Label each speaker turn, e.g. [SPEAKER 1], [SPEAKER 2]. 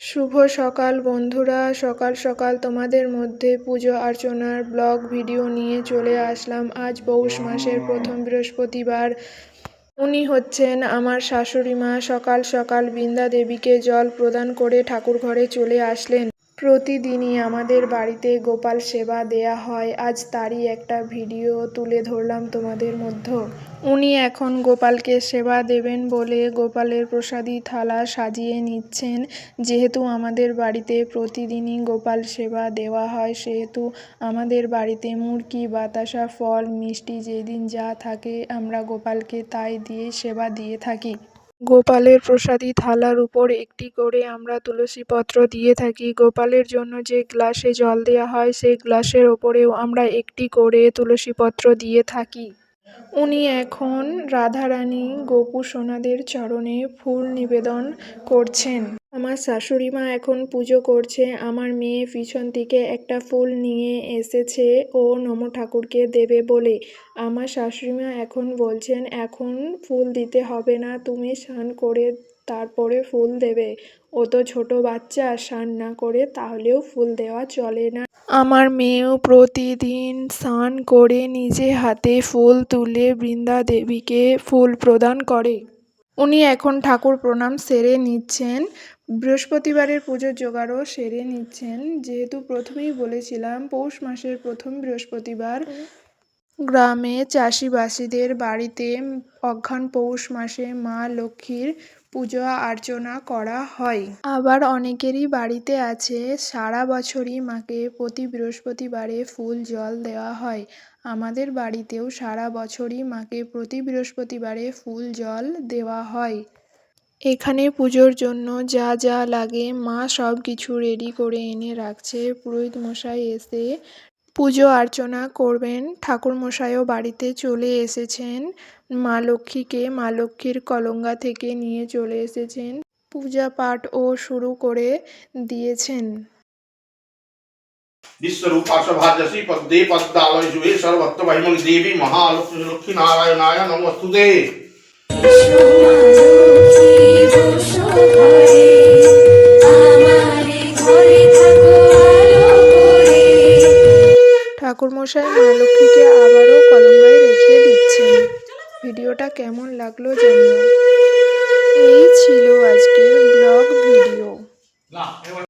[SPEAKER 1] শুভ সকাল বন্ধুরা, সকাল সকাল তোমাদের মধ্যে পুজো অর্চনার ব্লগ ভিডিও নিয়ে চলে আসলাম। আজ পৌষ মাসের প্রথম বৃহস্পতিবার। উনি হচ্ছেন আমার শাশুড়ি মা। সকাল সকাল বৃন্দা দেবীকে জল প্রদান করে ঠাকুর ঘরে চলে আসলেন। প্রতিদিনই আমাদের বাড়িতে গোপাল সেবা দেয়া হয়। আজ তারই একটা ভিডিও তুলে ধরলাম তোমাদের মধ্যে। উনি এখন গোপালকে সেবা দেবেন বলে গোপালের প্রসাদী থালা সাজিয়ে নিচ্ছেন। যেহেতু আমাদের বাড়িতে প্রতিদিনই গোপাল সেবা দেওয়া হয়, সেহেতু আমাদের বাড়িতে মুরগি, বাতাসা, ফল, মিষ্টি যেদিন যা থাকে আমরা গোপালকে তাই দিয়ে সেবা দিয়ে থাকি। গোপালের প্রসাদী থালার উপর একটি করে আমরা তুলসী পত্র দিয়ে থাকি। গোপালের জন্য যে গ্লাসে জল দেওয়া হয়, সেই গ্লাসের ওপরেও আমরা একটি করে তুলসী পত্র দিয়ে থাকি। উনি এখন রাধারানী গোপু সোনাদের চরণে ফুল নিবেদন করছেন। আমার শাশুড়ি মা এখন পুজো করছে, আমার মেয়ে পিছন থেকে একটা ফুল নিয়ে এসেছে, ও নম ঠাকুরকে দেবে বলে। আমার শাশুড়ি মা এখন বলছেন, এখন ফুল দিতে হবে না, তুমি স্নান করে তারপরে ফুল দেবে। ও তো ছোট বাচ্চা, স্নান না করে তাহলেও ফুল দেওয়া চলে না। আমার মেয়েও প্রতিদিন স্নান করে নিজে হাতে ফুল তুলে বৃন্দা দেবীকে ফুল প্রদান করে। উনি এখন ঠাকুর প্রণাম সেরে নিচ্ছেন, বৃহস্পতিবারের পুজোর জোগাড়ও সেরে নিচ্ছেন। যেহেতু প্রথমেই বলেছিলাম, পৌষ মাসের প্রথম বৃহস্পতিবার, গ্রামে চাষিবাসীদের বাড়িতে অঘ্রাণ পৌষ মাসে মা লক্ষ্মীর পুজো অর্চনা করা হয়। আবার অনেকেরই বাড়িতে আছে, সারা বছরই মাকে প্রতি বৃহস্পতিবারে ফুল, জল দেওয়া হয়। আমাদের বাড়িতেও সারা বছরই মাকে প্রতি বৃহস্পতিবারে ফুল, জল দেওয়া হয়। এখানে পুজোর জন্য যা যা লাগে মা সব কিছু রেডি করে এনে রাখছে। পুরোহিত মশাই এসে পুজো আর্চনা করবেন। ঠাকুরমশাইও বাড়িতে চলে এসেছেন। মা লক্ষ্মীকে মা লক্ষ্মীর কলঙ্গা থেকে নিয়ে চলে এসেছেন। পূজা পাঠ ও শুরু করে দিয়েছেন।
[SPEAKER 2] বিশ্বরূপা পদ্মে পদ্মালয় জুহে সর্বত্র দেবী মহালক্ষ্মী লক্ষ্মী নারায়ণায়
[SPEAKER 1] নমস্তুদে মশাই মা লক্ষ্মীকে আবারও কলঙ্গায় রেখে দিচ্ছেন। ভিডিওটা কেমন লাগল জানিও। এই ছিল আজকের ব্লগ ভিডিও।